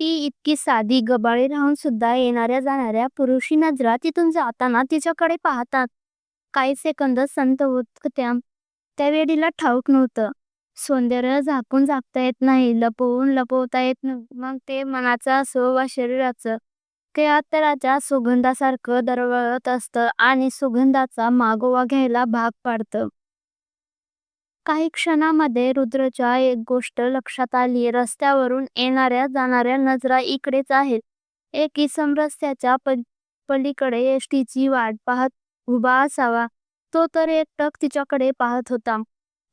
ती इतकी साधी गबाळी राहून सुद्धा येणाऱ्या जाणाऱ्या पुरुषी नजरा तिथून जाताना तिच्याकडे पाहतात. काही सेकंद संत होत होत्या. त्या वेळीला ठाऊक नव्हतं. सौंदर्य झाकून झाकता येत नाही लपवून लपवता येत नाही. मग ते मनाचं असो वा शरीराचं ते अत्तराच्या सुगंधासारखं दरवळत असतं आणि सुगंधाचा मागोवा घ्यायला भाग पाडतं. काही क्षणामध्ये रुद्रच्या एक गोष्ट लक्षात आली. रस्त्यावरून येणाऱ्या जाणाऱ्या नजरा इकडेच आहेत. एक इसम रस्त्याच्या पलीकडे एसटीची वाट पाहत उभा असावा. तो तर एकटक तिच्याकडे पाहत होता.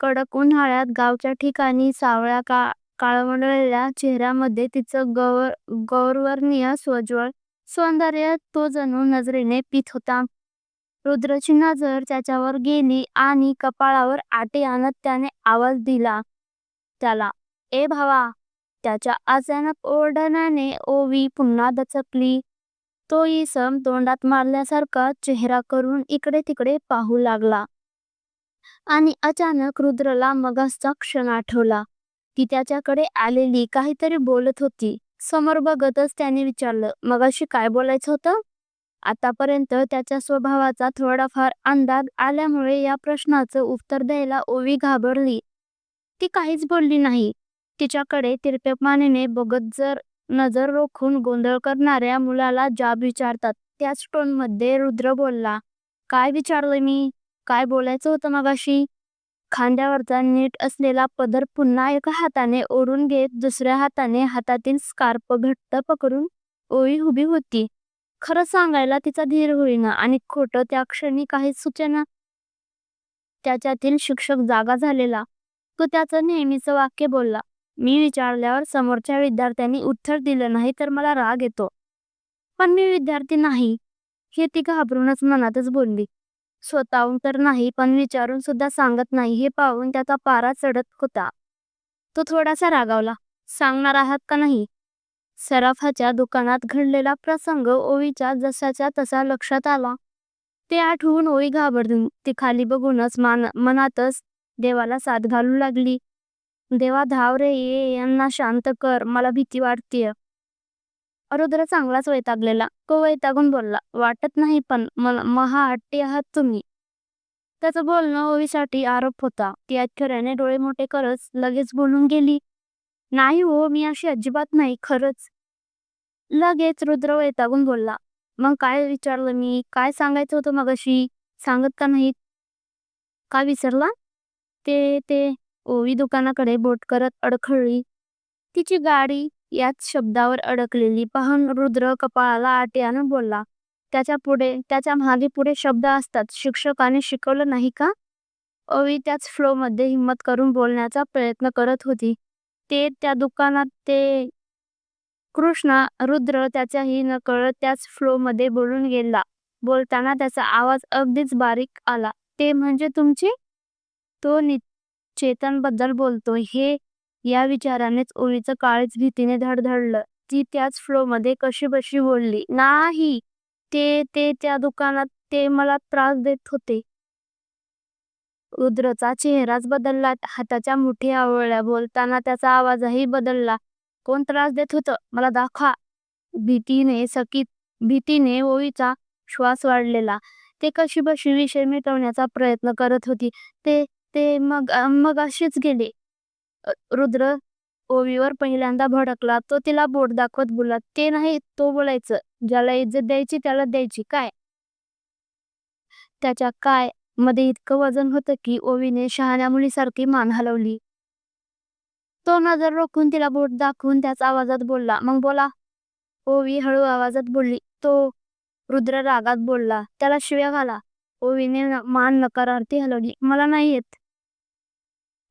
कडक उन्हाळ्यात गावच्या ठिकाणी सावळ्या का काळवंडलेल्या चेहऱ्यामध्ये तिचं गौर गौरवर्णीय स्वज्वळ सौंदर्य तो जणू नजरेने पित होता. रुद्रची नजर त्याच्यावर गेली आणि कपाळावर आटे आणत त्याने आवाज दिला. त्याला ए भावा त्याच्या अचानक ओरडण्याने ओवी पुन्हा दचकली. तो इसम तोंडात मारल्यासारखा चेहरा करून इकडे तिकडे पाहू लागला. आणि अचानक रुद्रला मगासचा क्षण आठवला. ती त्याच्याकडे आलेली काहीतरी बोलत होती. समोर बघतच त्याने विचारलं मगाशी काय बोलायचं होतं? आतापर्यंत त्याच्या स्वभावाचा थोडाफार अंदाज आल्यामुळे या प्रश्नाचं उत्तर द्यायला ओवी घाबरली. ती काहीच बोलली नाही. तिच्याकडे तिरपेपमानेने बघत जर नजर रोखून गोंधळ करणाऱ्या मुलाला जाब विचारतात. त्याच टोनमध्ये रुद्र बोलला काय विचारलं मी? काय बोलायचं होतं मगाशी? खांद्यावरचा नीट असलेला पदर पुन्हा एका हाताने ओढून घेत दुसऱ्या हाताने हातातील स्कार्प घट्ट पकडून ओळी उभी होती. खरं सांगायला तिचा धीर होईना आणि खोटं त्या क्षणी काही सूचना त्याच्यातील शिक्षक जागा झालेला. तो त्याचं नेहमीचं वाक्य बोलला मी विचारल्यावर समोरच्या विद्यार्थ्यांनी उत्तर दिलं नाही तर मला राग येतो. पण मी विद्यार्थी नाही. हे ती घाबरूनच मनातच बोलली. स्वतःहून तर नाही पण विचारून सुद्धा सांगत नाही हे पाहून त्याचा पारा चढत होता. तो थोडासा रागावला सांगणार आहात का नाही? सराफाच्या दुकानात घडलेला प्रसंग ओवीच्या जसाच्या तसा लक्षात आला. ते आठवून ओवी घाबरली. ती खाली बघूनच मान मनातच देवाला साथ घालू लागली. देवा धाव रे ये यांना शांत कर. मला भीती वाटतेय. रुद्र चांगलाच वैतागलेला. तो वैतागून बोलला वाटत नाही पण महा हट्टी आहात तुम्ही. त्याचं बोलणं ओवीसाठी आरोप होता. ती आश्चर्याने डोळे मोठे करत लगेच बोलून गेली. नाही हो मी अशी अजिबात नाही खरंच. लगेच रुद्र वैतागून बोलला. मग काय विचारलं मी? काय सांगायचं होतं मगाशी? सांगत का नाही का विसरला? ते ते ओवी दुकानाकडे बोट करत अडखळली. तिची गाडी याच शब्दावर अडकलेली पाहून रुद्र कपाळाला आट्यानं बोलला. त्याच्या पुढे त्याच्यामागे पुढे शब्द असतात शिक्षकाने शिकवलं नाही का? ओवी त्याच फ्लो मध्ये हिंमत करून बोलण्याचा प्रयत्न करत होती. ते त्या दुकानात ते कृष्णा रुद्र त्याच्याही नकळत त्याच फ्लो मध्ये बोलून गेला. बोलताना त्याचा आवाज अगदीच बारीक आला. ते म्हणजे तुमची? तो चेतनबद्दल बोलतो. हे या विचारानेच ओळीचं काळीच भीतीने धडधडलं. ती त्याच फ्लो मध्ये कशी बशी बोलली. नाही ते ते त्या दुकानात ते मला त्रास देत होते. रुद्रचा चेहराच बदलला. हाताच्या मुठी आवळल्या. बोलताना त्याचा आवाजही बदलला. कोण त्रास देत होतं? मला दाखवा. भीतीने सकीत भीतीने ओवीचा श्वास वाढलेला. ते कशी बशी विषय मिटवण्याचा प्रयत्न करत होती. ते ते मग मग असेच गेले. रुद्र ओवीवर पहिल्यांदा भडकला. तो तिला बोट दाखवत बोलला ते नाही तो बोलायचं. ज्याला इज्जत द्यायची त्याला द्यायची. काय? त्याच्या काय मध्ये इतकं वजन होतं की ओवीने शहाण्या मुलीसारखी मान हलवली. तो नजर रोखून तिला बोट दाखवून त्याच आवाजात बोलला. मग बोला. ओवी हळू आवाजात बोलली. तो रुद्र रागात बोलला. त्याला शिव्या घाला. ओवीने मान नकारार्थी हलवली. मला नाही येत.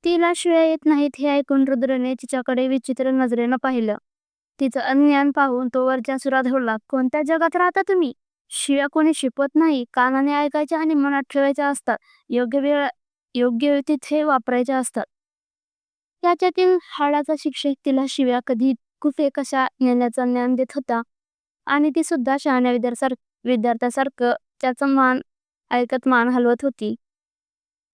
तिला शिव्या येत नाहीत हे ऐकून रुद्रने तिच्याकडे विचित्र नजरेनं पाहिलं. तिचं अज्ञान पाहून तो वरच्या सुरात होडला कोणत्या जगात राहता तुम्ही? शिव्या कोणी शिकवत नाही कानाने ऐकायच्या आणि मनात ठेवायच्या असतात. योग्य वेळ योग्य तिथे वापरायच्या असतात. त्याच्यातील हाडाचा शिक्षक तिला शिव्या कधी कुठे कशा नेण्याचा ज्ञान देत होता आणि ती सुद्धा शहाण्या विद्यार्थ्यासारखं विद्यार्थ्यासारखं त्याचं मान ऐकत मान हलवत होती.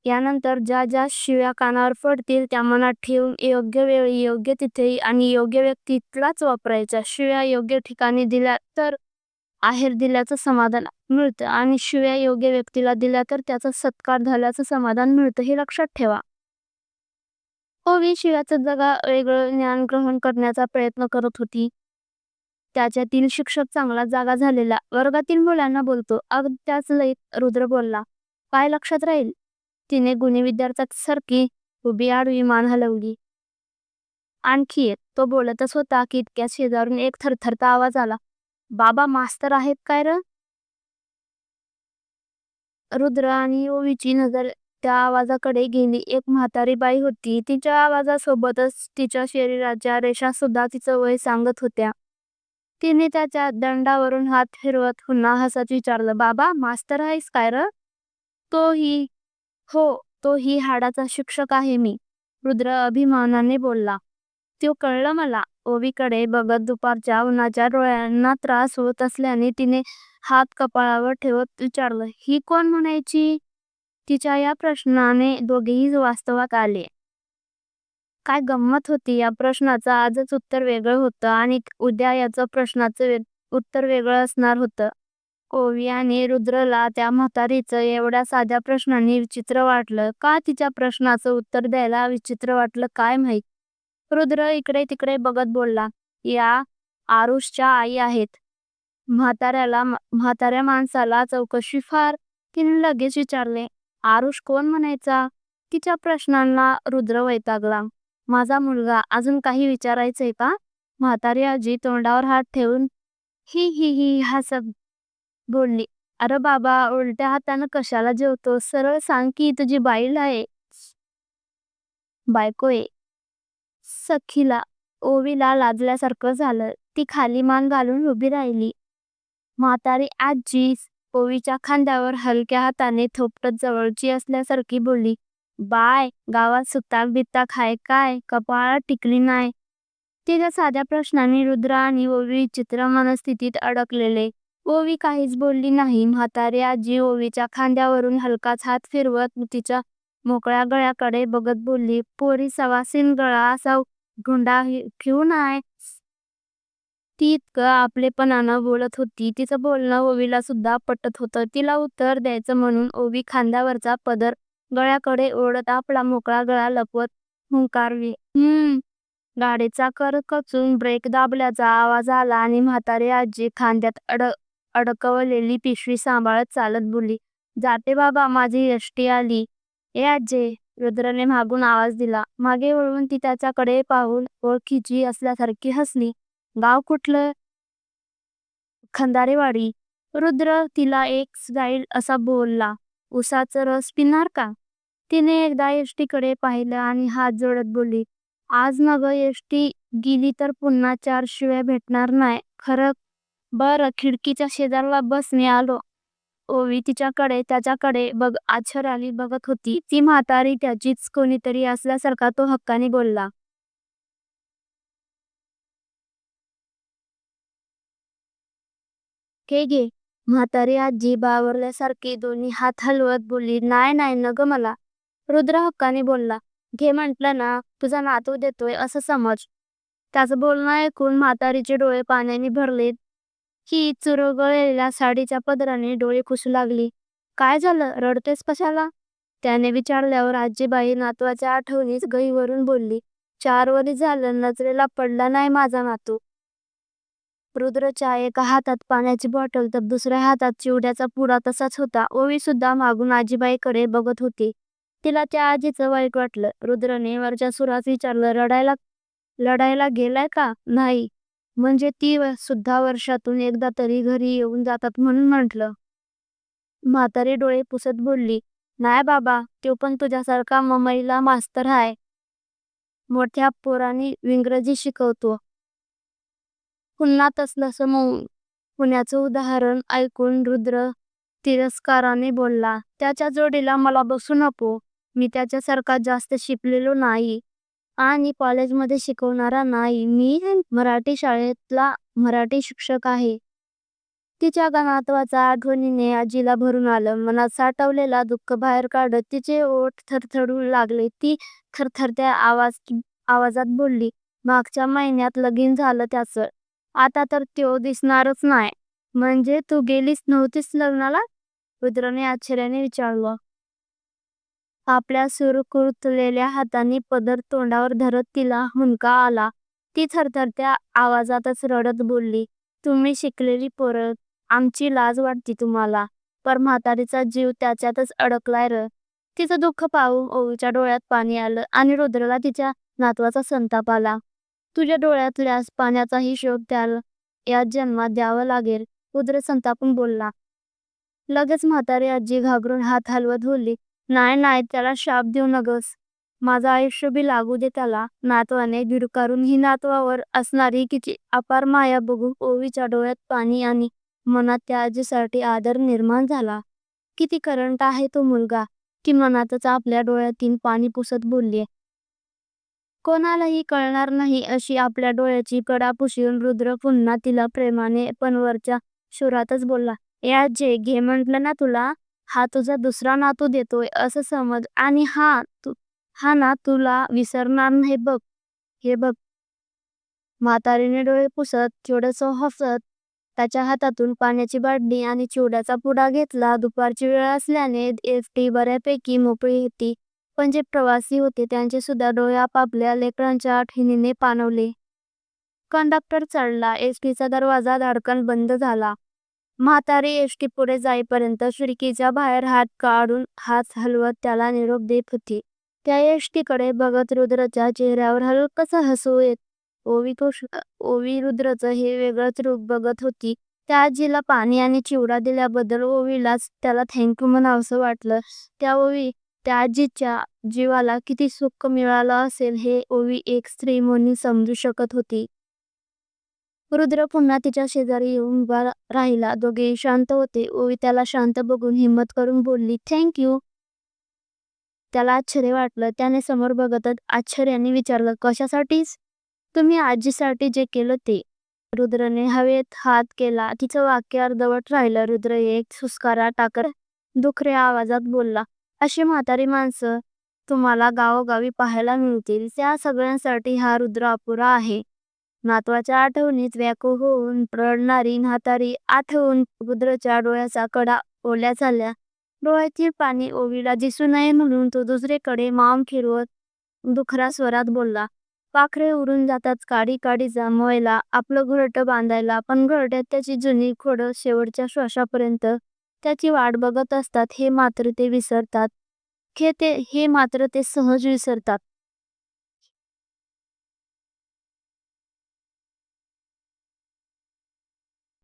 यानंतर ज्या ज्या शिव्या कानावर पडतील त्या मनात ठेवून योग्य वेळी योग्य तिथे आणि योग्य व्यक्तीलाच वापरायच्या. शिव्या योग्य ठिकाणी दिल्या तर आहेर दिल्याचं समाधान मिळतं आणि शिव्या योग्य व्यक्तीला दिल्या तर त्याचा सत्कार झाल्याचं समाधान मिळतं हे लक्षात ठेवा. ओवी शिव्याचं जगा वेगळं ज्ञान ग्रहण करण्याचा प्रयत्न करत होती. त्याच्यातील शिक्षक चांगला जागा झालेला वर्गातील मुलांना बोलतो अगदी त्याच लईत रुद्र बोलला. काय लक्षात राहील? तिने गुणी विद्यार्थ्यासारखी उभी आडवी मान हलवली. आणखी एक तो बोलतच होता की इतक्या शेजारून एक थरथरता आवाज आला. बाबा मास्तर आहेत काय र? रुद्र आणि ओवीची नजर त्या आवाजाकडे गेली. एक म्हातारी बाई होती. तिच्या आवाजासोबतच तिच्या शरीराच्या रेषा सुद्धा तिचं वय सांगत होत्या. तिने त्याच्या दंडावरून हात फिरवत पुन्हा हसत विचारलं बाबा मास्तर आहेस काय र? तो ही हो तो ही हाडाचा शिक्षक आहे मी रुद्र अभिमानाने बोलला. तो कळलं मला. ओवीकडे बघत दुपारच्या उन्हाच्या डोळ्यांना त्रास होत असल्याने तिने हात कपाळावर ठेवत विचारलं ही कोण म्हणायची? तिच्या या प्रश्नाने दोघेही वास्तवात आले. काय गंमत होती? या प्रश्नाचं आजच उत्तर वेगळं होतं आणि उद्या याचं प्रश्नाचं उत्तर वेगळं असणार होतं. ओवी आणि रुद्रला त्या म्हातारीचं एवढ्या साध्या प्रश्नाने विचित्र वाटलं. का तिच्या प्रश्नाचं उत्तर द्यायला विचित्र वाटलं? काय माहीत? रुद्र इकडे तिकडे बघत बोलला या आरुषच्या आई आहेत. म्हाताऱ्याला म्हाताऱ्या माणसाला चौकशी फार तिने लगेच विचारले आरुष कोण म्हणायचा तिच्या प्रश्नांना रुद्र वैतागला माझा मुलगा अजून काही विचारायचंय का म्हातारी आजी तोंडावर हात ठेवून ही ही ही हसत बोलली अरे बाबा उलट्या हातानं कशाला जेवतो सरळ सांग की तुझी बाईल आहे. बायको आहे. सखीला ओवीला लाजल्यासारखं झालं. ती खाली मान घालून उभी राहिली. म्हातारी आजी ओवीच्या खांद्यावर हलक्या हाताने थोपटत जवळची असल्यासारखी बोलली बाय गावात सुताक बित्ताक हाय काय? कपाळात टिकली नाही तिच्या साध्या प्रश्नाने रुद्र आणि ओवी चित्र मनस्थितीत अडकलेले. ओवी काहीच बोलली नाही. म्हातारी आजी ओवीच्या खांद्यावरून हलकाच हात फिरवत तिच्या मोकळ्या गळ्याकडे बघत बोलली पोरी सवासीन गळा असा गुंडा घेऊन आहे ती इतकं आपलेपणानं बोलत होती. तिचं बोलणं ओवीला सुद्धा पटत होतं. तिला उत्तर द्यायचं म्हणून ओवी खांद्यावरचा पदर गळ्याकडे ओढत आपला मोकळा गळा लपवत हुंकारली. हम्म. गाडीचा करकचून ब्रेक दाबल्याचा आवाज आला आणि म्हातारी आजी खांद्यात अड अडकवलेली पिशवी सांभाळत चालत बोलली जाते बाबा माझी यष्टी आली. ए आजे रुद्रने मागून आवाज दिला. मागे वळून ती त्याच्याकडे पाहून ओळखीची असल्यासारखी हसली. गाव कुठलं? खंदारेवाडी. रुद्र तिला एक जाईल असा बोलला. उसाचा रस पिणार का? तिने एकदा एसटीकडे पाहिलं आणि हात जोडत बोलली आज न ग एसटी गेली तर पुन्हा चार शिव्या भेटणार नाही. खरं बरं खिडकीच्या शेजारला बस मी आलो. ओवी तिच्याकडे त्याच्याकडे बघ आश्चर्याने बघत होती. ती म्हातारी त्याचीच कोणीतरी असल्यासारखा तो हक्काने बोलला. घे घे. म्हातारी आजी बावरल्यासारखी दोन्ही हात हलवत बोलली. नाही नाही न ग मला. रुद्र हक्काने बोलला. घे म्हटलं ना तुझा नातू देतोय असं समज. त्याचं बोलणं ऐकून म्हातारीचे डोळे पाण्याने भरलेत. की चुरगळलेल्या साडीच्या पदराने डोळे खुसू लागली. काय झालं? रडतेस कशाला? त्याने विचारल्यावर आजीबाई नातवाच्या आठवणीच गईवरून बोलली चार वरी झालं नजरेला पडला नाही माझा नातू. रुद्रच्या एका हातात पाण्याची बॉटल तर दुसऱ्या हातात चिवड्याचा पुडा तसाच होता ओवी सुद्धा मागून आजीबाईकडे बघत होती. तिला त्या आजीचं वाईट वाटलं. रुद्रने वरच्या सुरात विचारलं रडायला लढायला गेलाय का? नाही. म्हणजे ती सुद्धा वर्षातून एकदा तरी घरी येऊन जातात म्हणून म्हटलं. म्हातारी डोळे पुसत बोलली नाही बाबा तो पण तुझ्यासारखा ममईला मास्तर आहे मोठ्या पोरांनी इंग्रजी शिकवतो. पुन्हा तसलं समोर पुण्याचं उदाहरण ऐकून रुद्र तिरस्काराने बोलला त्याच्या जोडीला मला बसू नको. मी त्याच्यासारखा जास्त शिकलेलो नाही. आणि कॉलेजमध्ये शिकवणारा नाही मी मराठी शाळेतला मराठी शिक्षक आहे. तिच्या गणात्वाचा आठवणीने आजीला भरून आलं. मनात साठवलेला दुःख बाहेर काढत तिचे ओठ थरथरू लागले. ती थरथरत्या आवाज आवाजात बोलली मागच्या महिन्यात लगीन झालं त्याचं. आता तर तो दिसणारच नाही. म्हणजे तू गेलीस नव्हतीस लग्नाला? रुद्रने आश्चर्याने विचारलं. आपल्या सुरकुतलेल्या हातांनी पदर तोंडावर धरत तिला हुंदका आला. ती थरथरत्या आवाजातच रडत बोलली तुम्ही शिकलेली पोरं आमची लाज वाटती तुम्हाला. पर म्हातारीचा जीव त्याच्यातच अडकलाय र. तिचं दुःख पाहून ओवीच्या डोळ्यात पाणी आलं आणि रुद्रला तिच्या नातवाचा संताप आला. तुझ्या डोळ्यातल्या पाण्याचा हिशोब त्याला या जन्मात द्यावा लागेल रुद्र संतापून बोलला. लगेच म्हातारी आजी घाबरून हात हलवत बोलली नाही नाही त्याला शाप देऊ नगस. माझं आयुष्य बी लागू दे त्याला. नातवाने गिरकारून ही नातवावर असणारी किती अपार माया बघून ओवीच्या डोळ्यात पाणी आणि मनात त्या आजीसाठी आदर निर्माण झाला. किती करंट आहे तो मुलगा की मनातच आपल्या डोळ्यातील पाणी पुसत बोलले कोणालाही कळणार नाही अशी आपल्या डोळ्याची कडा पुसून रुद्र पुन्हा तिला प्रेमाने पण वरच्या शुरातच बोलला या जे घे म्हटलं ना तुला? हा तुझा दुसरा नातू देतोय असं समज. आणि हा तू हा ना तुला विसरणार नाही बघ. हे बघ. म्हातारीने डोळे पुसत थोडस हसत त्याच्या हातातून पाण्याची बाटली आणि चिवड्याचा पुडा घेतला. दुपारची वेळ असल्याने एसटी बऱ्यापैकी मोकळी होती. पण जे प्रवासी होते त्यांचे सुद्धा डोळे आपापल्या लेकरांच्या आठवणीने पाणवले कंडक्टर चढला. एसटीचा दरवाजा धडकन बंद झाला. म्हातारी एसटी पुढे जाईपर्यंत खिडकीच्या बाहेर हात काढून हात हलवत त्याला निरोप देत होती. त्या एसटीकडे बघत रुद्रच्या चेहऱ्यावर हलकसं हसू येत. ओवी ओवी रुद्रचं हे वेगळंच रूप बघत होती. त्या आजीला पाणी आणि चिवडा दिल्याबद्दल ओवीलाच त्याला थँक्यू म्हणावंसं वाटलं. त्या ओवी त्या आजीच्या जीवाला किती सुख मिळालं असेल हे ओवी एक स्त्री म्हणून समजू शकत होती. रुद्र पुन्हा तिच्या शेजारी येऊन उभा राहिला. दोघे शांत होते. ओवी त्याला शांत बघून हिंमत करून बोलली थँक यू त्याला आश्चर्य वाटलं. त्याने समोर बघतच आश्चर्याने विचारलं कशासाठीच? तुम्ही आजीसाठी जे केलं ते. रुद्रने हवेत हात केला. तिचं वाक्य अर्धवट राहिलं. रुद्र एक सुस्कारा टाकर दुखऱ्या आवाजात बोलला अशी म्हातारी माणसं तुम्हाला गावोगावी पाहायला मिळतील. त्या सगळ्यांसाठी हा रुद्र अपुरा आहे. नातवाच्या आठवणीत व्याकुळ होऊन रडणारी म्हातारी आठवून रुद्रच्या डोळ्याचा कडा ओल्या झाल्या. डोळ्यातील पाणी ओवीला दिसू नये म्हणून तो दुसरीकडे मान फिरवत दुखरा स्वरात बोलला पाखरे उडून जातात काडी काडी जामवायला. आपलं घरटं बांधायला. पण घरट्यात त्याची जुनी खोडं शेवटच्या श्वासापर्यंत त्याची वाट बघत असतात. हे मात्र ते विसरतात. हे ते हे मात्र ते सहज विसरतात.